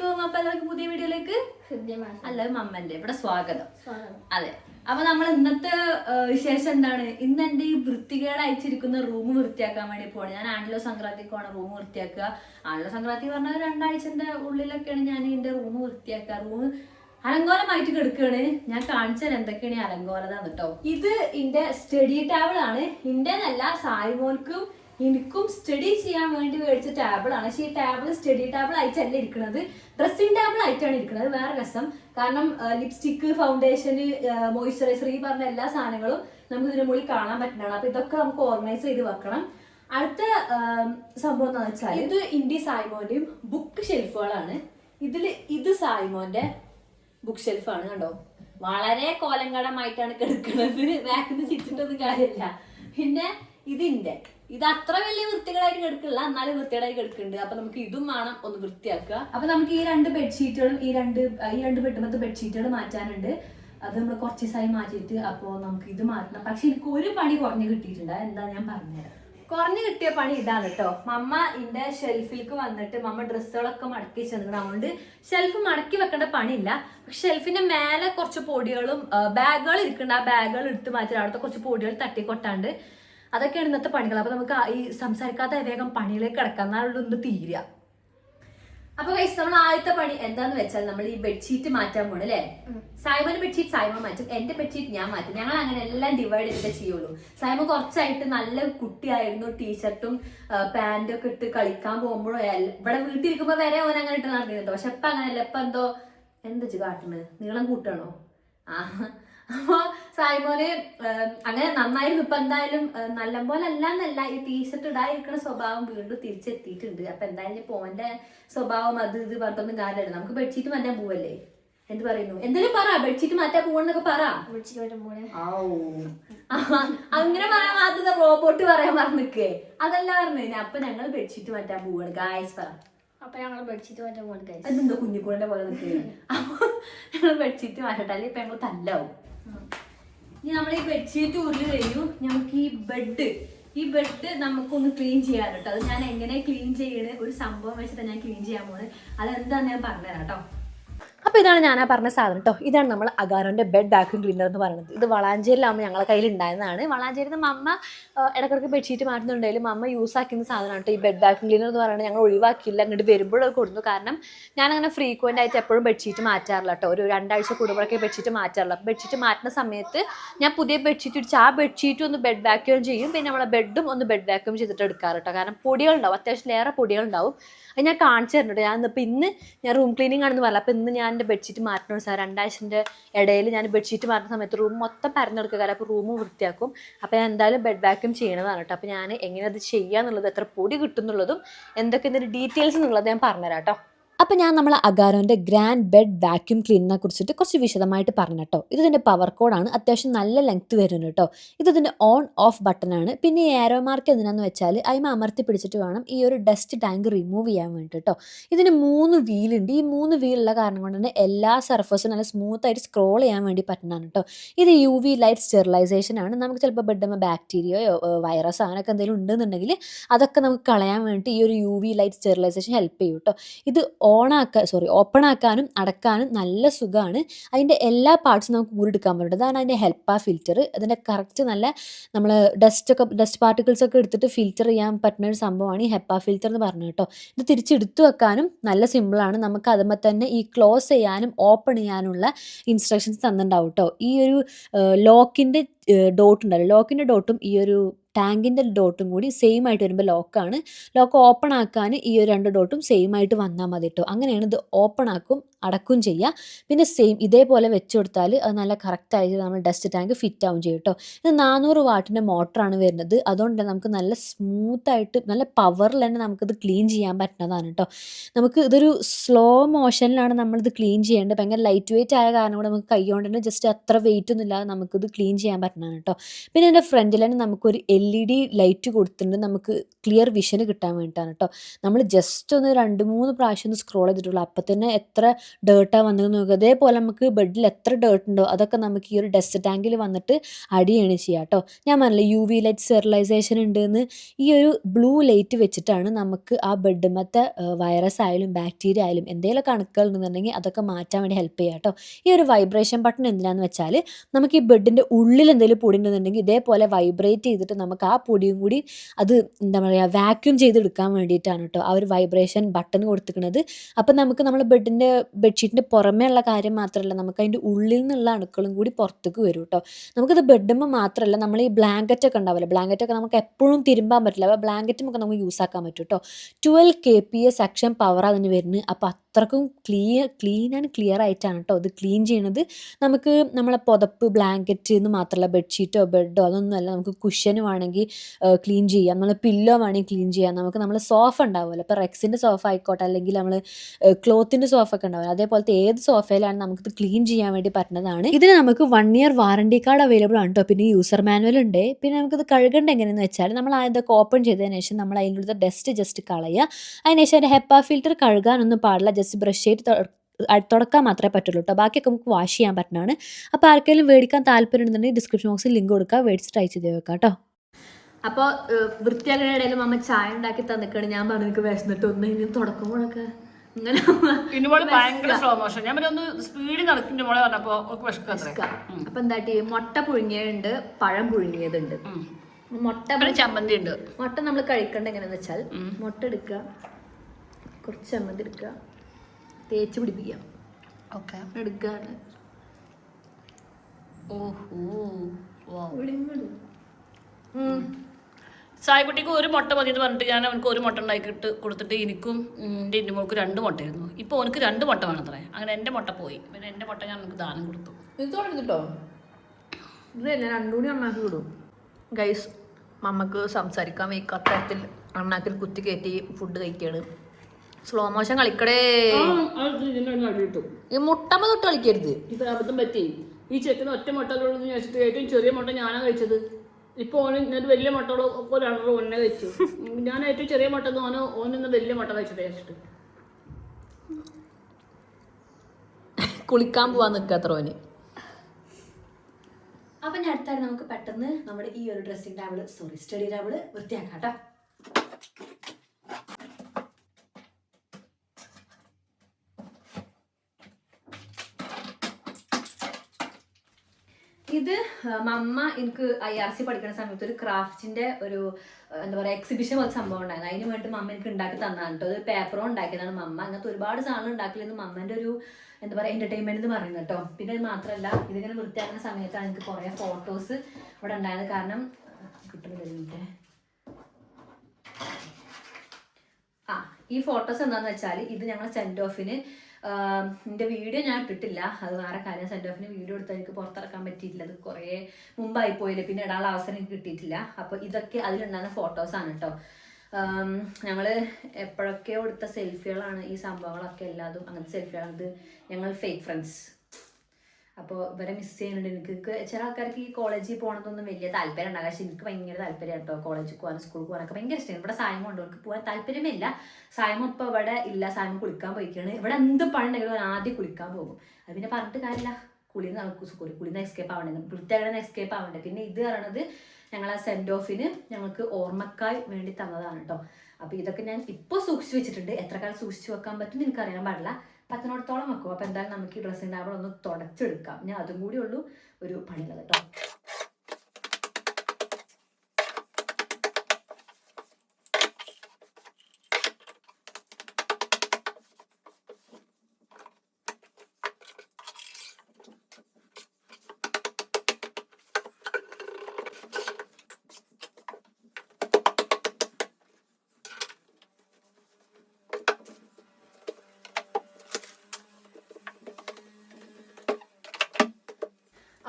അലൈക്കും അപ്പൊ എല്ലാവർക്കും പുതിയ വീഡിയോയിലേക്ക് അല്ല മമ്മന്റെ ഇവിടെ സ്വാഗതം. അതെ. അപ്പൊ നമ്മൾ ഇന്നത്തെ വിശേഷം എന്താണ്? ഇന്ന് എന്റെ ഈ വൃത്തികേട് അയച്ചിരിക്കുന്ന റൂം വൃത്തിയാക്കാൻ വേണ്ടി പോകണം ഞാൻ ആണല്ലോ സംക്രാന്തിക്കാണ് റൂം വൃത്തിയാക്കുക. ആണല്ലോ സംക്രാന്തി പറഞ്ഞ രണ്ടാഴ്ചന്റെ ഉള്ളിലൊക്കെയാണ് ഞാൻ എന്റെ റൂം വൃത്തിയാക്കുക. റൂം അലങ്കോലമായിട്ട് കിടക്കുകയാണ് ഞാൻ കാണിച്ചാൽ എന്തൊക്കെയാണ് ഈ അലങ്കോലതാന്ന് കേട്ടോ. ഇത് എന്റെ സ്റ്റഡി ടേബിൾ ആണ്. ഇന്റെ നല്ല സായിമോൾക്കും എനിക്കും സ്റ്റഡി ചെയ്യാൻ വേണ്ടി മേടിച്ച ടാബിൾ ആണ്. പക്ഷേ ഈ ടാബിൾ സ്റ്റഡി ടാബിൾ ആയിട്ടല്ല ഇരിക്കുന്നത്. ഡ്രസ്സിംഗ് ടാബിൾ ആയിട്ടാണ് ഇരിക്കുന്നത്. വേറെ രസം. കാരണം ലിപ്സ്റ്റിക്ക് ഫൗണ്ടേഷൻ മോയ്സ്ചറൈസർ ഈ പറഞ്ഞ എല്ലാ സാധനങ്ങളും നമുക്ക് ഇതിന് മുകളിൽ കാണാൻ പറ്റുന്നതാണ്. അപ്പൊ ഇതൊക്കെ നമുക്ക് ഓർഗനൈസ് ചെയ്ത് വെക്കണം. അടുത്ത സംഭവം എന്താ വെച്ചാൽ ഇത് ഇന്ത്യ സായ്മോന്റെയും ബുക്ക് ഷെൽഫുകളാണ് ഇതിൽ ഇത് സായ്മോന്റെ ബുക്ക് ഷെൽഫാണ് കണ്ടോ? വളരെ കോലങ്കടമായിട്ടാണ് കിടക്കുന്നത്. ബാക്കിൽ ചിറ്റിട്ടൊന്നും കാര്യമില്ല. പിന്നെ ഇതിന്റെ ഇത് അത്ര വലിയ വൃത്തികളായിട്ട് കിടക്കില്ല എന്നാലും വൃത്തികളായി കിടക്കുന്നുണ്ട് അപ്പൊ നമുക്ക് ഇതും വേണം ഒന്ന് വൃത്തിയാക്കുക. അപ്പൊ നമുക്ക് ഈ രണ്ട് ബെഡ്ഷീറ്റുകളും ഈ രണ്ട് ഈ രണ്ട് ബെഡ്മത്തെ ബെഡ്ഷീറ്റുകൾ മാറ്റാനുണ്ട്. അത് നമ്മൾ കുറച്ച് ദിവസമായി മാറ്റിയിട്ട് അപ്പോൾ നമുക്ക് ഇത് മാറ്റണം. പക്ഷെ എനിക്ക് ഒരു പണി കുറഞ്ഞു കിട്ടിയിട്ടുണ്ട്. എന്താ ഞാൻ പറഞ്ഞുതരാം. കുറഞ്ഞു കിട്ടിയ പണി ഇതാണ് കേട്ടോ മമ്മ ഇന്റെ ഷെൽഫിലേക്ക് വന്നിട്ട് മമ്മ ഡ്രസ്സുകളൊക്കെ മടക്കി ചെന്നിട്ട് അതുകൊണ്ട് ഷെൽഫ് മടക്കി വെക്കേണ്ട പണിയില്ല. പക്ഷെ ഷെൽഫിന്റെ മേലെ കുറച്ച് പൊടികളും ബാഗുകൾ ഇരിക്കുന്നുണ്ട് ആ ബാഗുകൾ എടുത്ത് മാറ്റി അവിടുത്തെ കുറച്ച് പൊടികൾ തട്ടിക്കൊട്ടാണ്ട് അതൊക്കെയാണ് ഇന്നത്തെ പണികൾ. അപ്പൊ നമുക്ക് ഈ സംസാരിക്കാത്ത വേഗം പണിയിലേക്ക് കിടക്കാം. എന്നാലുള്ള ഒന്ന് തീരുക. അപ്പൊ കൈസ് നമ്മൾ ആദ്യത്തെ പണി എന്താന്ന് വെച്ചാൽ നമ്മൾ ഈ ബെഡ്ഷീറ്റ് മാറ്റാൻ പോണ് അല്ലേ? സൈമൻ ബെഡ്ഷീറ്റ് സൈമ മാറ്റും. എന്റെ ബെഡ്ഷീറ്റ് ഞാൻ മാറ്റും. ഞങ്ങൾ അങ്ങനെ എല്ലാം ഡിവൈഡ് ചെയ്തിട്ടേ ചെയ്യുള്ളൂ. സൈമ കുറച്ചായിട്ട് നല്ല കുട്ടിയായിരുന്നു. ടീഷർട്ടും പാന്റും ഒക്കെ ഇട്ട് കളിക്കാൻ പോകുമ്പോഴോ ഇവിടെ വീട്ടിലിരിക്കുമ്പോ വരെ ഓൻ അങ്ങനെ ഇട്ട് നടന്നിരുന്നു. പക്ഷെ ഇപ്പൊ അങ്ങനെയല്ല. ഇപ്പൊ എന്തോ എന്താ കാട്ടുന്നത് നീളം കൂട്ടണോ ആ അപ്പൊ സായ്മോന് അങ്ങനെ നന്നായിരുന്നു. ഇപ്പൊ എന്തായാലും നല്ലപോലെ അല്ല എന്നല്ല ഈ ടീഷർട്ട് ഇടാതിരിക്കുന്ന സ്വഭാവം വീണ്ടും തിരിച്ചെത്തിയിട്ടുണ്ട്. അപ്പൊ എന്തായാലും പോന്റെ സ്വഭാവം അത് ഇത് പറഞ്ഞൊന്നും കാര്യമില്ല. നമുക്ക് ബെഡ്ഷീറ്റ് മാറ്റാൻ പോവല്ലേ? എന്ത് പറയുന്നു? എന്തെങ്കിലും പറ. ബെഡ്ഷീറ്റ് മാറ്റാൻ പോവെന്നൊക്കെ പറ. അങ്ങനെ പറയാൻ മാത്രം റോബോട്ട് പറയാൻ പറഞ്ഞിക്കേ അതല്ല പറഞ്ഞു. അപ്പൊ ഞങ്ങൾ ബെഡ്ഷീറ്റ് മാറ്റാൻ പോവാണ്. ഗായസ് പറ. അപ്പൊ ഞങ്ങൾ ബെഡ്ഷീറ്റ് മാറ്റാൻ പോകണം guys. അതെന്തോ കുഞ്ഞിക്കൂടെ പോലെ നിൽക്കുന്നത് അപ്പൊ ഞങ്ങൾ ബെഡ്ഷീറ്റ് മാറ്റട്ടെ. അല്ലെങ്കിൽ ഇപ്പൊ ഞങ്ങൾ തല്ലാവും. ഇനി നമ്മൾ ഈ ബെഡ്ഷീറ്റ് ഉരുളി കഴിയും നമുക്ക് ഈ ബെഡ് ഈ ബെഡ് നമുക്കൊന്ന് ക്ലീൻ ചെയ്യാൻ കേട്ടോ അത് ഞാൻ എങ്ങനെ ക്ലീൻ ചെയ്യണേ? ഒരു സംഭവം വെച്ചിട്ട് ഞാൻ ക്ലീൻ ചെയ്യാൻ പോകുന്നത് അതെന്താന്ന് ഞാൻ പറഞ്ഞുതരാം കേട്ടോ അപ്പോൾ ഇതാണ് ഞാൻ ആ പറഞ്ഞ സാധനം കേട്ടോ ഇതാണ് നമ്മൾ അഗാരോന്റെ ബെഡ് വാക്യൂം ക്ലീനർ എന്ന് പറയുന്നത്. ഇത് വളാഞ്ചേരിയിലാകുമ്പോൾ ഞങ്ങളെ കയ്യിൽ ഉണ്ടായിരുന്നതാണ് വളാഞ്ചേരിയിൽ അമ്മ ഇടക്കിടക്ക് ബെഡ്ഷീറ്റ് മാറ്റുന്നുണ്ടെങ്കിലും അമ്മ യൂസ് ആക്കുന്ന സാധനമാണ് കേട്ടോ ഈ ബെഡ് വാക്യൂം ക്ലീനർ എന്ന് പറയുന്നത്. ഞങ്ങൾ ഒഴിവാക്കിയില്ല. അങ്ങോട്ട് വരുമ്പോഴൊക്കെ കൊടുത്തു. കാരണം ഞാനങ്ങനെ ഫ്രീക്വന്റ് ആയിട്ട് എപ്പോഴും ബെഡ്ഷീറ്റ് മാറ്റാറില്ല കേട്ടോ ഒരു രണ്ടാഴ്ച കൂടുമ്പോഴൊക്കെ ബെഡ്ഷീറ്റ് മാറ്റാറില്ല. ബെഡ്ഷീറ്റ് മാറ്റുന്ന സമയത്ത് ഞാൻ പുതിയ ബെഡ്ഷീറ്റ് ഇടിച്ച് ആ ബെഡ്ഷീറ്റ് ഒന്ന് ബെഡ് വാക്യൂം ചെയ്യും. പിന്നെ നമ്മളെ ബെഡും ഒന്ന് ബെഡ് വാക്യൂം ചെയ്തിട്ട് എടുക്കാറ് കേട്ടോ കാരണം പൊടികളുണ്ടാവും. അത്യാവശ്യം ഏറെ പൊടികളുണ്ടാവും. അത് ഞാൻ കാണിച്ചു തരുന്നുണ്ട് ഞാൻ ഇന്നിപ്പോൾ ഇന്ന് ഞാൻ റൂം ക്ലീനിങ് ആണെന്ന് പറഞ്ഞില്ല. അപ്പോൾ ഇന്ന് ഞാൻ എന്റെ ബെഡ്ഷീറ്റ് മാറ്റണം സാർ. രണ്ടാഴ്ചന്റെ ഇടയിൽ ഞാൻ ബെഡ്ഷീറ്റ് മാറ്റുന്ന സമയത്ത് റൂം മൊത്തം പരന്നെടുക്കുക അപ്പോൾ റൂം വൃത്തിയാക്കും. അപ്പോൾ ഞാൻ എന്തായാലും ബെഡ് വാക്യൂം ചെയ്യണതാണ് കേട്ടോ. അപ്പോൾ ഞാൻ എങ്ങനെ അത് ചെയ്യാന്നുള്ളത് എത്ര പൊടി കിട്ടുന്നുള്ളതും എന്തൊക്കെ ഇതിന്റെ ഡീറ്റെയിൽസ് എന്നുള്ളത് ഞാൻ പറഞ്ഞുതരാം കേട്ടോ. അപ്പോൾ ഞാൻ നമ്മൾ അഗാരോന്റെ ഗ്രാൻഡ് ബെഡ് വാക്യൂം ക്ലീനിനെ കുറിച്ചിട്ട് കുറച്ച് വിശദമായിട്ട് പറഞ്ഞു കേട്ടോ. ഇത് ഇതിന്റെ പവർ കോഡാണ് അത്യാവശ്യം നല്ല ലെങ്ത് വരുന്നു കേട്ടോ. ഇത് ഇതിന്റെ ഓൺ ഓഫ് ബട്ടണാണ് പിന്നെ ഈ ഏരോ മാർക്ക് എന്തിനാന്ന് വെച്ചാൽ അതിമ അമർത്തി പിടിച്ചിട്ട് വേണം ഈ ഒരു ഡസ്റ്റ് ടാങ്ക് റിമൂവ് ചെയ്യാൻ വേണ്ടി കേട്ടോ. ഇതിന് മൂന്ന് വീലുണ്ട് ഈ മൂന്ന് വീലുള്ള കാരണം കൊണ്ട് തന്നെ എല്ലാ സർഫസും നല്ല സ്മൂത്തായിട്ട് സ്ക്രോൾ ചെയ്യാൻ വേണ്ടി പറ്റുന്നതാണ് കേട്ടോ. ഇത് യു വി ലൈറ്റ് സ്റ്റെറിലൈസേഷൻ ആണ്. നമുക്ക് ചിലപ്പോൾ ബെഡുമ്പോൾ ബാക്ടീരിയയോ വൈറസ് അങ്ങനെയൊക്കെ എന്തെങ്കിലും ഉണ്ടെന്നുണ്ടെങ്കിൽ അതൊക്കെ നമുക്ക് കളയാൻ വേണ്ടി ഈ ഒരു U V light sterilisation help ചെയ്യും കേട്ടോ. ഇത് ഓൺ ആക്കാൻ സോറി ഓപ്പൺ ആക്കാനും അടക്കാനും നല്ല സുഖമാണ് അതിന്റെ എല്ലാ പാർട്സും നമുക്ക് ഊരെടുക്കാൻ പറ്റും. അതാണ് അതിന്റെ ഹെൽപ്പ ഫിൽറ്റർ അതിന്റെ കറക്റ്റ് നല്ല നമ്മൾ ഡസ്റ്റ് ഒക്കെ ഡസ്റ്റ് പാർട്ടിക്കിൾസ് ഒക്കെ എടുത്തിട്ട് ഫിൽറ്റർ ചെയ്യാൻ പറ്റുന്ന ഒരു സംഭവമാണ് ഈ ഹെപ്പ ഫിൽറ്റർ എന്ന് പറഞ്ഞു കേട്ടോ. ഇത് തിരിച്ചെടുത്തു വെക്കാനും നല്ല സിമ്പിളാണ് നമുക്ക് അതുമ്പോൾ തന്നെ ഈ ക്ലോസ് ചെയ്യാനും ഓപ്പൺ ചെയ്യാനുള്ള ഇൻസ്ട്രക്ഷൻസ് തന്നിട്ടുണ്ടാവും കേട്ടോ. ഈ ഒരു ലോക്കിന്റെ ഡോട്ട് ഉണ്ടല്ലോ. ലോക്കിന്റെ ഡോട്ടും ഈ ഒരു ടാങ്കിന്റെ ഡോട്ടും കൂടി സെയിം ആയിട്ട് വരുമ്പോൾ ലോക്കാണ് ലോക്ക് ഓപ്പൺ ആക്കാൻ ഈ ഒരു രണ്ട് ഡോട്ടും സെയിം ആയിട്ട് വന്നാൽ മതി കേട്ടോ അങ്ങനെയാണ് ഇത് ഓപ്പൺ ആക്കും അടക്കും ചെയ്യുക പിന്നെ സെയിം ഇതേപോലെ വെച്ച് കൊടുത്താൽ അത് നല്ല കറക്റ്റായിട്ട് നമ്മൾ ഡസ്റ്റ് ടാങ്ക് ഫിറ്റ് ആവും ചെയ്യും കേട്ടോ ഇത് നാനൂറ് വാട്ടിന്റെ മോട്ടറാണ് വരുന്നത്. അതുകൊണ്ട് നമുക്ക് നല്ല സ്മൂത്തായിട്ട് നല്ല പവറിൽ തന്നെ നമുക്കിത് ക്ലീൻ ചെയ്യാൻ പറ്റുന്നതാണ് കേട്ടോ നമുക്ക് ഇതൊരു സ്ലോ മോഷനിലാണ് നമ്മളിത് ക്ലീൻ ചെയ്യേണ്ടത്. ഭയങ്കര ലൈറ്റ് വെയിറ്റ് ആയ കാരണം കൂടെ നമുക്ക് കൈ കൊണ്ട് തന്നെ ജസ്റ്റ് അത്ര വെയിറ്റ് ഒന്നും ഇല്ലാതെ നമുക്കിത് ക്ലീൻ ചെയ്യാൻ പറ്റുന്നതാണ് കേട്ടോ പിന്നെ എന്റെ ഫ്രണ്ടിൽ തന്നെ നമുക്കൊരു എൽ ഇ ഡി ലൈറ്റ് കൊടുത്തിട്ടുണ്ട്. നമുക്ക് ക്ലിയർ വിഷന് കിട്ടാൻ വേണ്ടിയിട്ടാണ് കേട്ടോ നമ്മൾ ജസ്റ്റ് ഒന്ന് രണ്ട് മൂന്ന് പ്രാവശ്യം ഒന്ന് സ്ക്രോൾ ചെയ്തിട്ടുള്ളൂ. അപ്പം തന്നെ എത്ര ഡേർട്ടാണ് വന്നത് നോക്കുക അതേപോലെ നമുക്ക് ബെഡിൽ എത്ര ഡേർട്ട് ഉണ്ടോ അതൊക്കെ നമുക്ക് ഈ ഒരു ഡസ്റ്റ് ടാങ്കിൽ വന്നിട്ട് അടിയാണ് ചെയ്യുക കേട്ടോ ഞാൻ പറഞ്ഞില്ല യു വി ലൈറ്റ് സെറിലൈസേഷൻ ഉണ്ടെന്ന്. ഈ ഒരു ബ്ലൂ ലൈറ്റ് വെച്ചിട്ടാണ് നമുക്ക് ആ ബെഡുമത്തെ വൈറസ് ആയാലും ബാക്ടീരിയ ആയാലും എന്തെങ്കിലും കണക്കുകൾ ഉണ്ടെന്നുണ്ടെങ്കിൽ അതൊക്കെ മാറ്റാൻ വേണ്ടി ഹെൽപ്പ് ചെയ്യുക കേട്ടോ ഈ ഒരു വൈബ്രേഷൻ ബട്ടൺ എന്തിനാന്ന് വെച്ചാൽ നമുക്ക് ഈ ബെഡിന്റെ ഉള്ളിൽ എന്തെങ്കിലും പൊടി ഉണ്ടെന്നുണ്ടെങ്കിൽ ഇതേപോലെ വൈബ്രേറ്റ് ചെയ്തിട്ട് നമുക്ക് ആ പൊടിയും കൂടി അത് എന്താ പറയുക വാക്യൂം ചെയ്തെടുക്കാൻ വേണ്ടിയിട്ടാണ് കേട്ടോ ആ ഒരു വൈബ്രേഷൻ ബട്ടൺ കൊടുത്തിരിക്കുന്നത്. അപ്പം നമുക്ക് നമ്മൾ ബെഡിന്റെ ബെഡ്ഷീറ്റിന്റെ പുറമേ ഉള്ള കാര്യം മാത്രമല്ല നമുക്ക് അതിന്റെ ഉള്ളിൽ നിന്നുള്ള അണുക്കളും കൂടി പുറത്തേക്ക് വരും കേട്ടോ നമുക്കത് ബെഡുമ്പോൾ മാത്രമല്ല നമ്മൾ ഈ ബ്ലാങ്കറ്റ് ഒക്കെ ഉണ്ടാവില്ല ബ്ലാങ്കറ്റ് ഒക്കെ നമുക്ക് എപ്പോഴും തിരുമ്പാൻ പറ്റില്ല. അപ്പോൾ ബ്ലാങ്കറ്റും ഒക്കെ നമുക്ക് യൂസ് ആക്കാൻ പറ്റും കേട്ടോ twelve K P A section power അതിന് വരുന്നത്. അപ്പോൾ അത്രക്കും ക്ലിയർ ക്ലീൻ ആൻഡ് ക്ലിയർ ആയിട്ടാണ് കേട്ടോ ഇത് ക്ലീൻ ചെയ്യണത്. നമുക്ക് നമ്മളെ പുതപ്പ് ബ്ലാങ്കറ്റ് എന്ന് മാത്രമല്ല ബെഡ്ഷീറ്റോ ബെഡോ അതൊന്നുമല്ല നമുക്ക് കുഷ്യന് വേണമെങ്കിൽ ക്ലീൻ ചെയ്യാം. നമ്മൾ പില്ലോ വേണമെങ്കിൽ ക്ലീൻ ചെയ്യാം. നമുക്ക് നമ്മൾ സോഫ ഉണ്ടാവുമല്ലോ. ഇപ്പോൾ റെക്സിന്റെ സോഫ ആയിക്കോട്ടെ അല്ലെങ്കിൽ നമ്മൾ ക്ലോത്തിന്റെ സോഫ ഒക്കെ ഉണ്ടാവില്ല അതേപോലത്തെ ഏത് സോഫയിലാണ് നമുക്കിത് ക്ലീൻ ചെയ്യാൻ വേണ്ടി പറ്റുന്നതാണ്. ഇതിന് നമുക്ക് one year warranty card available ആണ് കേട്ടോ പിന്നെ യൂസർ മാനുവൽ ഉണ്ട്. പിന്നെ നമുക്കിത് കഴുകേണ്ട എങ്ങനെയെന്ന് വെച്ചാൽ നമ്മൾ ഇതൊക്കെ ഓപ്പൺ ചെയ്തതിന് ശേഷം നമ്മൾ അതിന്റെ ഡസ്റ്റ് ജസ്റ്റ് കളയുക. അതിനുശേഷം അതിന്റെ ഹെപ്പ ഫിൽറ്റർ കഴുകാനൊന്നും പാടില്ല. ജസ്റ്റ് ബ്രഷ് ചെയ്ത് തുടക്കാൻ മാത്രമേ പറ്റുള്ളൂ കേട്ടോ ബാക്കിയൊക്കെ നമുക്ക് വാഷ് ചെയ്യാൻ പറ്റുന്നതാണ് അപ്പോൾ ആർക്കെങ്കിലും മേടിക്കാൻ താല്പര്യം ഉണ്ടെന്നുണ്ടെങ്കിൽ ഡിസ്ക്രിപ്ഷൻ ബോക്സിൽ ലിങ്ക് കൊടുക്കുക മേടിച്ച് ട്രൈ ചെയ്ത് വെക്കാം കേട്ടോ അപ്പോൾ വൃത്തിയാക്കുന്ന ഇടയിൽ അമ്മ ചായ ഉണ്ടാക്കി തന്നിക്കാണ്. ഞാൻ പറഞ്ഞു എനിക്ക് വിശന്നിട്ട് ഒന്ന് ഇനി തുടക്കുമ്പോഴൊക്കെ ഇങ്ങനെ ഇന്നുപോലെ ഭയങ്കര സ്ലോ മോഷൻ ഞാൻ പിന്നെ ഒന്ന് സ്പീഡിൽ നടക്കുന്ന മോളെ പറഞ്ഞപ്പോ അപ്പൊ എന്താട്ടി മുട്ട പുഴുങ്ങിയുണ്ട് പഴം പുഴുങ്ങിയതുണ്ട്. മുട്ട ചമ്മന്തി ഉണ്ട് മുട്ട നമ്മൾ കഴിക്കേണ്ട എങ്ങനെയാന്ന് വെച്ചാൽ മുട്ട എടുക്കുക കുറച്ച് ചമ്മന്തി എടുക്കുക തേച്ച് പിടിപ്പിക്കാം ഓക്കെ. എടുക്കാണ്. ഓഹോ സായിക്കുട്ടിക്ക് ഒരു മുട്ട മതി എന്ന് പറഞ്ഞിട്ട് ഞാൻ അവനക്ക് ഒരു മുട്ട ഉണ്ടാക്കിയിട്ട് കൊടുത്തിട്ട് എനിക്കും എന്റെ ഇന്നുമോൾക്ക് രണ്ട് മുട്ടയായിരുന്നു. ഇപ്പോൾ അവനക്ക് രണ്ട് മുട്ട വേണത്രേ. അങ്ങനെ എന്റെ മുട്ട പോയി. പിന്നെ എന്റെ മുട്ട ഞാൻ അവനക്ക് ദാനം കൊടുത്തു. ഇത് ഇതല്ല രണ്ടുകൂടി അമ്മയ്ക്ക് വിടും. ഗൈസ് മമ്മക്ക് സംസാരിക്കാൻ വയ്ക്കാത്ത തരത്തിൽ അണ്ണാക്കിൽ കുത്തി കയറ്റി ഫുഡ് കഴിക്കാണ്. സ്ലോ മോഷൻ കളിക്കടേ. ഈ മുട്ടമ്മ തൊട്ട് കളിക്കരുത്. ഇപ്പൊ അബദ്ധം പറ്റി. ഈ ചെക്കന് ഒറ്റ മുട്ടകളുള്ളൂ എന്ന് വെച്ചിട്ട് ഏറ്റവും ചെറിയ മുട്ട ഞാനാ കഴിച്ചത്. ഇപ്പൊ ഓന് ഇന്നൊരു വലിയ മുട്ടകളോ ഒക്കെ രണ്ടോ ഒന്നെ കഴിച്ചു. ഞാൻ ഏറ്റവും ചെറിയ മുട്ട ഓന് ഓനിന്ന് വലിയ മുട്ട കഴിച്ചിട്ട് വെച്ചിട്ട് കുളിക്കാൻ പോവാൻ നിൽക്കാത്ര ഓന്. അപ്പൊ ഞാൻ അടുത്തായി നമുക്ക് പെട്ടെന്ന് നമ്മുടെ ഈ ഒരു dressing table sorry study table വൃത്തിയാക്കാം കേട്ടോ. ഇത് മമ്മ എനിക്ക് ഐ ആർ സി പഠിക്കുന്ന സമയത്ത് ഒരു ക്രാഫ്റ്റിന്റെ ഒരു എന്താ പറയുക എക്സിബിഷൻ പോലെ സംഭവം ഉണ്ടായിരുന്നു. അതിന് വേണ്ടി മമ്മ എനിക്ക് ഉണ്ടാക്കി തന്നാണ് കേട്ടോ ഒരു പേപ്പറും ഉണ്ടാക്കിയതാണ് മമ്മ. അങ്ങനത്തെ ഒരുപാട് സാധനം ഉണ്ടാക്കില്ലെന്ന് മമ്മന്റെ ഒരു എന്താ പറയുക എന്റർടൈൻമെന്റ് എന്ന് പറയുന്നത് കേട്ടോ പിന്നെ അത് മാത്രമല്ല ഇതിങ്ങനെ വൃത്തിയാക്കുന്ന സമയത്താണ് എനിക്ക് കുറെ ഫോട്ടോസ് ഇവിടെ ഉണ്ടായത്. കാരണം കിട്ടുന്നില്ല ഒരു minute. ആ ഈ ഫോട്ടോസ് എന്താന്ന് വെച്ചാൽ ഇത് ഞങ്ങൾ സെൻഡ് ഓഫിന് എന്റെ വീഡിയോ ഞാൻ ഇട്ടിട്ടില്ല. അത് വേറെ കാര്യം. സെൻഡ് ഓഫിന് വീഡിയോ എടുത്താൽ എനിക്ക് പുറത്തിറക്കാൻ പറ്റിയിട്ടില്ല. അത് കുറേ മുമ്പായി പോയില്ല. പിന്നെ ഇടാനുള്ള അവസരം എനിക്ക് കിട്ടിയിട്ടില്ല. അപ്പോൾ ഇതൊക്കെ അതിലുണ്ടാകുന്ന ഫോട്ടോസാണ് കേട്ടോ ഞങ്ങൾ എപ്പോഴൊക്കെ എടുത്ത സെൽഫികളാണ് ഈ സംഭവങ്ങളൊക്കെ എല്ലാതും. അങ്ങനത്തെ സെൽഫികളാണ് ഇത് ഞങ്ങൾ ഫേക്ക് ഫ്രണ്ട്സ് അപ്പോൾ ഇവരെ മിസ് ചെയ്യുന്നുണ്ട്. എനിക്ക് ചില ആൾക്കാർക്ക് ഈ കോളേജിൽ പോകണമെന്നൊന്നും വലിയ താല്പര്യം ഉണ്ടാകും പക്ഷെ എനിക്ക് ഭയങ്കര താല്പര്യം കേട്ടോ കോളേജിൽ പോകാനും സ്കൂളിൽ പോകാനൊക്കെ ഭയങ്കര ഇഷ്ടമാണ്. ഇവിടെ സായം കൊണ്ട് എനിക്ക് പോകാൻ താല്പര്യമില്ല. സായം ഇപ്പോൾ ഇവിടെ ഇല്ല. സായം കുളിക്കാൻ പോയിക്കാണ് ഇവിടെ എന്ത് പണി ഉണ്ടെങ്കിലും ആദ്യം കുളിക്കാൻ പോകും. അത് പിന്നെ പറഞ്ഞിട്ട് കാര്യമില്ല. കുളിന്ന് നമുക്ക് കുളി കുളിന്ന് എസ്കേപ്പ് ആവണ്ടേ? വൃത്തിയാകണം എസ്കേപ്പ് ആവണ്ടേ? പിന്നെ ഇത് പറയണത് ഞങ്ങൾ ആ സെൻഡ് ഓഫിന് ഞങ്ങൾക്ക് ഓർമ്മക്കായി വേണ്ടി തന്നതാണ് കേട്ടോ. അപ്പോൾ ഇതൊക്കെ ഞാൻ ഇപ്പോൾ സൂക്ഷിച്ചു വെച്ചിട്ടുണ്ട്. എത്ര കാലം സൂക്ഷിച്ചു വെക്കാൻ പറ്റും എനിക്ക് അറിയാൻ പാടില്ല. പത്തിനോടത്തോളം വെക്കും. അപ്പോൾ എന്തായാലും നമുക്ക് ഈ ഡ്രസ്സിന്റെ അവിടെ ഒന്ന് തുടച്ചെടുക്കാം. ഞാൻ അതും കൂടി ഉള്ളൂ. ഒരു പണിയുള്ളത് കേട്ടോ.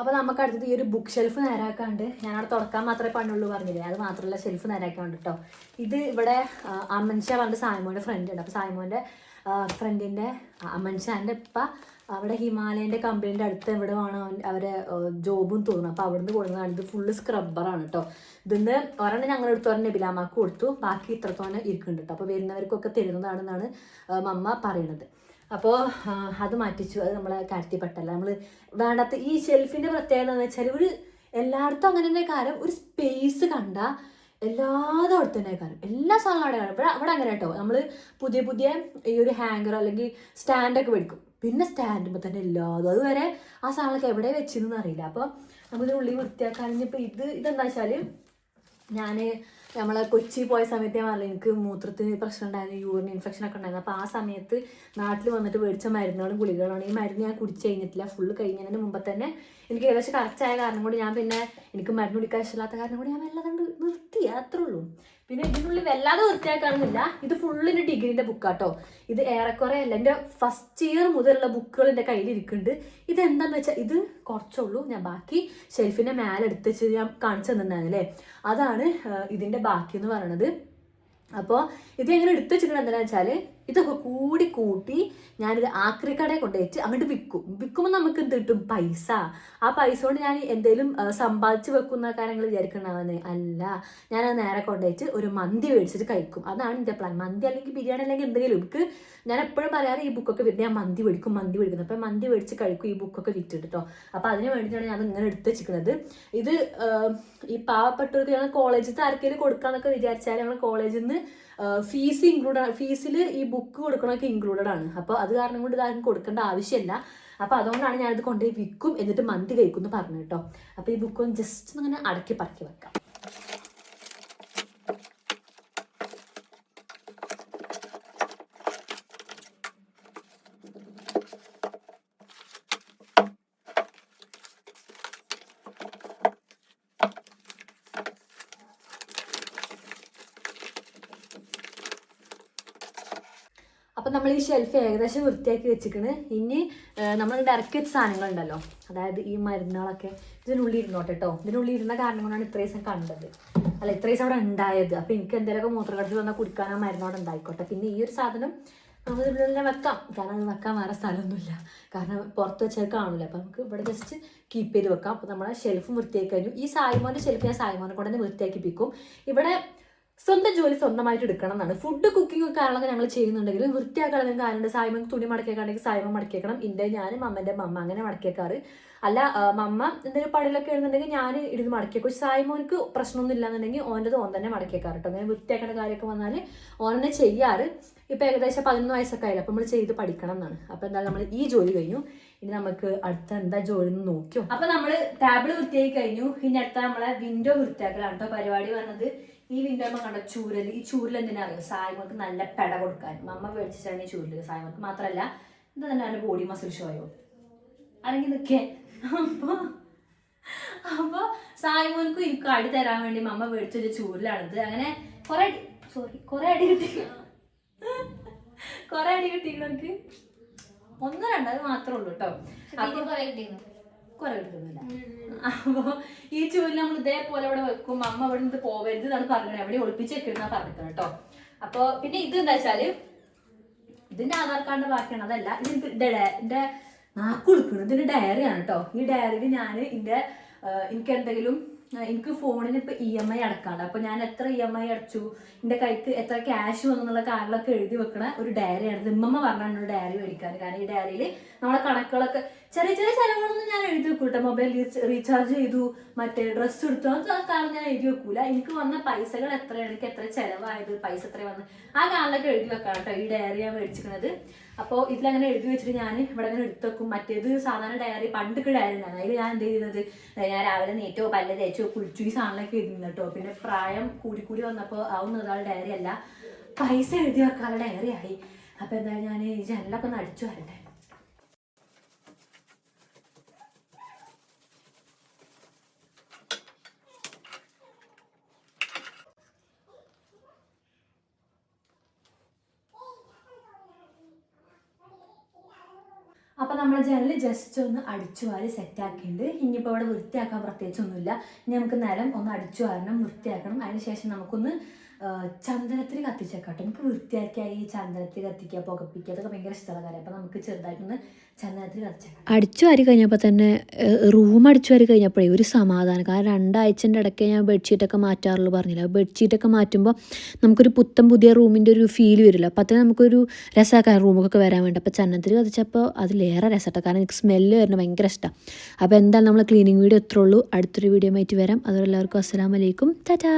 അപ്പോൾ നമുക്ക് അടുത്തത് ഈ ഒരു ബുക്ക് ഷെൽഫ് നേരാക്കാണ്ട്. ഞാനവിടെ തുറക്കാൻ മാത്രമേ പണ്ടുള്ളൂ പറഞ്ഞില്ലേ? അത് മാത്രമല്ല ഷെൽഫ് നേരാക്കാണ്ട് കേട്ടോ ഇത് ഇവിടെ അമ്മൻഷ പറഞ്ഞ സായ്മോന്റെ ഫ്രണ്ട് ഉണ്ട്. അപ്പോൾ സായ്മോന്റെ ഫ്രണ്ടിന്റെ അമൻഷാന്റെ ഇപ്പ അവിടെ ഹിമാലയന്റെ കമ്പനീന്റെ അടുത്ത് എവിടെ വേണം അവരെ ജോബും തോന്നുന്നു. അപ്പോൾ അവിടുന്ന് കൊടുക്കുന്നതാണ് ഇത് ഫുള്ള് സ്ക്രബ്ബറാണ് കേട്ടോ ഇതിന്ന് ഒരെണ്ണം ഞങ്ങൾ എടുത്തു ഒരെണ്ണം നബിലാമാക്ക് കൊടുത്തു. ബാക്കി ഇത്രത്തോനെ ഇരിക്കുന്നുണ്ട് കേട്ടോ അപ്പോൾ വരുന്നവർക്കൊക്കെ തരുന്നതാണെന്നാണ് മമ്മ പറയണത്. അപ്പോൾ അത് മാറ്റിച്ചു. അത് നമ്മളെ കാര്യത്തിൽപ്പെട്ടല്ല നമ്മൾ വേണ്ടാത്ത ഈ ഷെൽഫിന്റെ പ്രത്യേകത എന്ന് വെച്ചാൽ ഒരു എല്ലായിടത്തും അങ്ങനെ തന്നെ കാര്യം ഒരു സ്പേസ് കണ്ട എല്ലാതും അവിടെ തന്നെ കാര്യം എല്ലാ സാധനവും അവിടെ കാണും ഇവിടെ ഇവിടെ അങ്ങനെ കേട്ടോ. നമ്മൾ പുതിയ പുതിയ ഈ ഒരു ഹാങ്കർ അല്ലെങ്കിൽ സ്റ്റാൻഡൊക്കെ മേടിക്കും. പിന്നെ സ്റ്റാൻഡുമ്പോൾ തന്നെ എല്ലാതും. അതുവരെ ആ സാധനങ്ങളൊക്കെ എവിടെ വെച്ചിരുന്നു അറിയില്ല. അപ്പോൾ നമ്മളിതിനുള്ളിൽ വൃത്തിയാക്കാൻ ഇപ്പോൾ ഇത് ഇതെന്താ വെച്ചാൽ ഞാൻ നമ്മളെ കൊച്ചി പോയ സമയത്ത് ഞാൻ പറഞ്ഞു എനിക്ക് മൂത്രത്തിന് പ്രശ്നം ഉണ്ടായിരുന്നു യൂറിൻ ഇൻഫെക്ഷൻ ഒക്കെ ഉണ്ടായിരുന്നു. അപ്പോൾ ആ സമയത്ത് നാട്ടിൽ വന്നിട്ട് മേടിച്ച മരുന്നുകളും ഗുളികകളാണ്. ഈ മരുന്ന് ഞാൻ കുടിച്ച് കഴിഞ്ഞിട്ടില്ല ഫുള്ള് കഴിഞ്ഞതിന് മുമ്പ് തന്നെ എനിക്ക് ഏകദേശം കറക്റ്റ് ആയ കാരണം കൊണ്ട് ഞാൻ പിന്നെ എനിക്ക് മരുന്ന് കുടിക്കാൻ ഇഷ്ടമില്ലാത്ത കാരണം കൊണ്ട് ഞാൻ എല്ലാം കണ്ട് നിർത്തി അത്രേ ഉള്ളൂ. പിന്നെ ഇതിനുള്ളിൽ വല്ലാതെ കാണുന്നില്ല ഇത് ഫുള്ളിന്റെ ഡിഗ്രീന്റെ ബുക്കാട്ടോ ഇത് ഏറെക്കുറെ അല്ല എന്റെ ഫസ്റ്റ് ഇയർ മുതലുള്ള ബുക്കുകൾ എന്റെ കയ്യിൽ ഇരിക്കുന്നുണ്ട് ഇത് എന്താണെന്ന് വെച്ചാൽ ഇത് കുറച്ചുള്ളൂ ഞാൻ ബാക്കി ഷെൽഫിന്റെ മേലെ എടുത്ത് ഞാൻ കാണിച്ചു തന്നിട്ടുണ്ടായിരുന്നില്ലേ അതാണ് ഇതിന്റെ ബാക്കി എന്ന് പറയണത്. അപ്പോൾ ഇത് എങ്ങനെ എടുത്തു വെച്ചിട്ടുണ്ടെന്ന് വെച്ചാൽ ഇതൊക്കെ കൂടി കൂട്ടി ഞാനിത് ആക്രി കൊണ്ടുപോയിട്ട് അങ്ങോട്ട് വിൽക്കും. വിൽക്കുമ്പോൾ നമുക്ക് എന്ത് കിട്ടും? പൈസ. ആ പൈസ കൊണ്ട് ഞാൻ എന്തെങ്കിലും സമ്പാദിച്ച് വെക്കുന്ന കാര്യങ്ങൾ വിചാരിക്കണ്ടാവുന്നത് അല്ല ഞാനത് നേരെ കൊണ്ടുപോയിട്ട് ഒരു മന്തി മേടിച്ചിട്ട് കഴിക്കും. അതാണ് എന്റെ പ്ലാൻ മന്തി അല്ലെങ്കിൽ ബിരിയാണി അല്ലെങ്കിൽ എന്തെങ്കിലും എനിക്ക് ഞാൻ എപ്പോഴും പറയാറ് ഈ ബുക്കൊക്കെ വിറ്റ് ഞാൻ മന്തി മേടിക്കും മന്തി മേടിക്കുന്നത് അപ്പം മന്തി മേടിച്ച് കഴിക്കും ഈ ബുക്കൊക്കെ വിറ്റിട്ട് കേട്ടോ അപ്പോൾ അതിന് വേണ്ടിയിട്ടാണ് ഞാൻ ഇങ്ങനെ എടുത്ത് വെച്ചിരിക്കുന്നത് ഇത് ഈ പാവപ്പെട്ടവർക്ക് ഞങ്ങൾ കോളേജിൽ ആർക്കെങ്കിലും കൊടുക്കാന്നൊക്കെ വിചാരിച്ചാൽ ഞങ്ങൾ കോളേജിൽ നിന്ന് ഫീസ് ഇൻക്ലൂഡ് ഫീസിൽ ഈ ബുക്ക് കൊടുക്കണമൊക്കെ ഇൻക്ലൂഡഡ് ആണ്. അപ്പോൾ അത് കാരണം കൊണ്ട് ഇതാരും കൊടുക്കേണ്ട ആവശ്യമില്ല അപ്പോൾ അതുകൊണ്ടാണ് ഞാനിത് കൊണ്ടുപോയി വിൽക്കും എന്നിട്ട് മന്തി കഴിക്കും എന്ന് പറഞ്ഞു കേട്ടോ. അപ്പോൾ ഈ ബുക്ക് ഒന്ന് ജസ്റ്റ് അങ്ങനെ അടക്കി പറക്കി വെക്കാം. അപ്പം നമ്മൾ ഈ ഷെൽഫ് ഏകദേശം വൃത്തിയാക്കി വെച്ചിക്കണ് ഇനി നമ്മൾ ഡയറക്റ്റ് വെച്ച സാധനങ്ങളുണ്ടല്ലോ. അതായത് ഈ മരുന്നുകളൊക്കെ ഇതിനുള്ളിൽ ഇരുന്നോട്ടെ കേട്ടോ ഇതിനുള്ളിൽ ഇരുന്ന കാരണം കൊണ്ടാണ് ഇത്രയും ദിവസം കണ്ടത്. അല്ല ഇത്രയും ദിവസം അവിടെ ഉണ്ടായത്. അപ്പം എനിക്ക് എന്തെങ്കിലുമൊക്കെ മൂത്രക്കടത്തിൽ വന്നാൽ കുടിക്കാൻ ആ മരുന്ന് അവിടെ ഉണ്ടായിക്കോട്ടെ. പിന്നെ ഈ ഒരു സാധനം നമുക്ക് ഇതിനുള്ളിൽ തന്നെ വെക്കാം. കാരണം അത് വെക്കാൻ വേറെ സ്ഥലമൊന്നുമില്ല. കാരണം പുറത്ത് വെച്ചാൽ കാണില്ല അപ്പം നമുക്ക് ഇവിടെ ജസ്റ്റ് കീപ്പ് ചെയ്ത് വെക്കാം. അപ്പോൾ നമ്മളെ ഷെൽഫും വൃത്തിയാക്കി കഴിഞ്ഞു. ഈ സായ്മോന്റെ ഷെൽഫ് ഞാൻ സായിമോനെ കൊണ്ട് തന്നെ വൃത്തിയാക്കിപ്പിക്കും ഇവിടെ സ്വന്തം ജോലി സ്വന്തമായിട്ട് എടുക്കണം എന്നാണ് ഫുഡ് കുക്കിംഗ് ഒക്കെ ആണെങ്കിൽ ഞങ്ങൾ ചെയ്യുന്നുണ്ടെങ്കിൽ വൃത്തിയാക്കണമെങ്കിൽ കാര്യമുണ്ട് സായ്മ തുണി മടക്കിയേക്കാണെങ്കിൽ സായ്മ മടക്കിയേക്കണം. ഇന്റെ ഞാനും അമ്മന്റെ മമ്മ അങ്ങനെ മടക്കിയേക്കാറ്. അല്ല മമ്മ എന്തെങ്കിലും പടിയിലൊക്കെ ഇടുന്നുണ്ടെങ്കിൽ ഞാൻ ഇരുന്ന് മടക്കിയേക്കും. സായ്മോനിക്ക് പ്രശ്നമൊന്നും ഇല്ലാന്നുണ്ടെങ്കിൽ ഓന്റെത് ഓൻ തന്നെ മടക്കിയേക്കാറ് കേട്ടോ. അങ്ങനെ വൃത്തിയാക്കേണ്ട കാര്യമൊക്കെ വന്നാൽ ഓൻ തന്നെ ചെയ്യാറ്. ഇപ്പം ഏകദേശം പതിനൊന്ന് വയസ്സൊക്കെ ആയില്ല. അപ്പം നമ്മൾ ചെയ്ത് പഠിക്കണം എന്നാണ്. അപ്പം എന്തായാലും നമ്മൾ ഈ ജോലി കഴിഞ്ഞു. ഇനി നമുക്ക് അടുത്ത എന്താ ജോലി എന്ന് നോക്കിയോ? അപ്പോൾ നമ്മൾ ടേബിൾ വൃത്തിയാക്കി കഴിഞ്ഞു. ഇനി അടുത്ത നമ്മളെ വിൻഡോ വൃത്തിയാക്കലാണ് കേട്ടോ. പരിപാടി പറഞ്ഞത് ഈ വിൻഡോ നമ്മൾ കണ്ട ചൂരൽ ഈ ചൂരൽ എന്തിനാ അറിയാം സായ്മക്ക് നല്ല പെട കൊടുക്കാൻ. മമ്മ മേടിച്ചിട്ടാണ് ഈ ചൂരൽ സായ്മക്ക് മാത്രമല്ല എന്താ തന്നെ അവന്റെ ബോഡി മസിൽ ഷോയോ അല്ലെങ്കിൽ നിൽക്കേ അപ്പൊ അപ്പൊ സായ്മോനക്കും എനിക്ക് അടി തരാൻ വേണ്ടി മമ്മ മേടിച്ചൊരു ചൂരലാണിത്. അങ്ങനെ കുറെ സോറി കൊറേ അടി കിട്ടി. കൊറേ അടി കിട്ടി എനിക്ക് രണ്ടത് മാത്രമേ ഉള്ളൂ കേട്ടോ അപ്പൊ കിട്ടിയിരുന്നു കുറെ കിട്ടുന്നില്ല അപ്പോ ഈ ചൂൽ നമ്മൾ ഇതേപോലെ അവിടെ വെക്കും അമ്മ അവിടെ നിന്ന് പോവരുത് എന്നാണ് പറഞ്ഞത്. എവിടെ ഒളിപ്പിച്ച് വെക്കണം പറഞ്ഞിട്ടു കേട്ടോ. അപ്പോ പിന്നെ ഇത് എന്താ വെച്ചാൽ ഇതിന്റെ ആധാർ കാർഡിന്റെ ബാക്കിയാണ്. അതല്ല ഇത് എന്റെ നാക്ക് കൊടുക്കണം ഇതിന്റെ ഡയറിയാണ് കേട്ടോ. ഈ ഡയറിയിൽ ഞാൻ ഇതിന്റെ എനിക്ക് എന്തെങ്കിലും എനിക്ക് ഫോണിന് ഇപ്പൊ ഇ എം ഐ അടക്കാണ്ട് അപ്പൊ ഞാൻ എത്ര ഇ എം ഐ അടച്ചു? എന്റെ കൈക്ക് എത്ര ക്യാഷ് വന്നു എന്നുള്ള കാര്യങ്ങളൊക്കെ എഴുതി വെക്കണ ഒരു ഡയറിയാണ് ഇമ്മമ്മ പറഞ്ഞാണ് ഡയറി മേടിക്കാൻ. കാരണം ഈ ഡയറിയിൽ നമ്മളെ കണക്കുകളൊക്കെ ചെറിയ ചെറിയ സ്ഥലങ്ങളൊന്നും ഞാൻ എഴുതി വെക്കൂട്ടോ മൊബൈൽ റീചാർജ് ചെയ്തു മറ്റേ ഡ്രസ്സ് എടുത്തു. അങ്ങനത്തെ കാര്യം ഞാൻ എഴുതി വെക്കൂല. എനിക്ക് വന്ന പൈസകൾ എത്രയാണ്? എനിക്ക് എത്ര ചെലവായത്? പൈസ എത്ര വന്ന് ആ കാലിലൊക്കെ എഴുതി വെക്കാം കേട്ടോ ഈ ഡയറി ഞാൻ മേടിച്ചിരിക്കുന്നത് അപ്പോൾ ഇതിലങ്ങനെ എഴുതി വെച്ചിട്ട് ഞാൻ ഇവിടെ അങ്ങനെ എടുത്തു വെക്കും. മറ്റേത് സാധാരണ ഡയറി പണ്ടൊക്കെ ഡയറി ഉണ്ടായിരുന്നു. അതിൽ ഞാൻ എന്ത് ചെയ്യുന്നത് ഞാൻ രാവിലെ നേറ്റോ പല്ല തേച്ചോ കുളിച്ചു ഈ സാധനങ്ങളൊക്കെ എഴുതുന്നു കേട്ടോ. പിന്നെ പ്രായം കൂടി കൂടി വന്നപ്പോൾ ആവുന്ന ഒരാൾ ഡയറി അല്ല. പൈസ എഴുതി വെക്കാനുള്ള ഡയറി ആയി. അപ്പോൾ എന്തായാലും ഞാൻ ഈ ജനലൊക്കെ ഒന്ന് അടിച്ചു വരട്ടെ. അപ്പൊ ജനൽ ജസ്റ്റ് ഒന്ന് അടിച്ചു വാരി സെറ്റ് ആക്കിയിട്ടുണ്ട്. ഇനിയിപ്പോൾ അവിടെ വൃത്തിയാക്കാൻ പ്രത്യേകിച്ചൊന്നുമില്ല. ഇനി നമുക്ക് നേരം ഒന്ന് അടിച്ചു വാരണം വൃത്തിയാക്കണം. അതിനുശേഷം നമുക്കൊന്ന് ചന്ദനത്തിൽ കത്തിച്ചേക്കാട്ടോ. എനിക്ക് വൃത്തിയാക്കിയായി ചന്ദനത്തിൽ കത്തിക്കുക പുകപ്പിക്കുക അതൊക്കെ ഭയങ്കര ഇഷ്ടമുള്ള കാര്യം അപ്പം നമുക്ക് ചെറുതായിട്ടൊന്ന് ചന്ദനത്തിൽ കത്തിച്ചേക്കാം. അടിച്ചു വാരി കഴിഞ്ഞപ്പോൾ തന്നെ റൂം അടിച്ചു വാരി കഴിഞ്ഞപ്പോഴേ ഒരു സമാധാനം. കാരണം രണ്ടാഴ്ചന്റെ ഇടയ്ക്ക് ഞാൻ ബെഡ്ഷീറ്റൊക്കെ മാറ്റാറുള്ളൂ പറഞ്ഞില്ല. ബെഡ്ഷീറ്റൊക്കെ മാറ്റുമ്പോൾ നമുക്കൊരു പുത്തൻ പുതിയ റൂമിന്റെ ഒരു ഫീൽ വരില്ല. അപ്പോൾ അത്രയും നമുക്കൊരു രസമാക്കാൻ റൂമൊക്കെ വരാൻ വേണ്ടി. അപ്പോൾ ചന്ദനത്തിൽ കത്തിച്ചപ്പോൾ അതിലേറെ രസമാട്ടോ കാരണം എനിക്ക് സ്മെല്ല് വരുന്നത് ഭയങ്കര ഇഷ്ടമാണ് അപ്പോൾ എന്തായാലും നമ്മൾ ക്ലീനിങ് വീഡിയോ എത്ര ഉള്ളൂ. അടുത്തൊരു വീഡിയോ ആയിട്ട് വരാം. അതുപോലെ എല്ലാവർക്കും അസ്സാം വലൈക്കും ടാറ്റാ!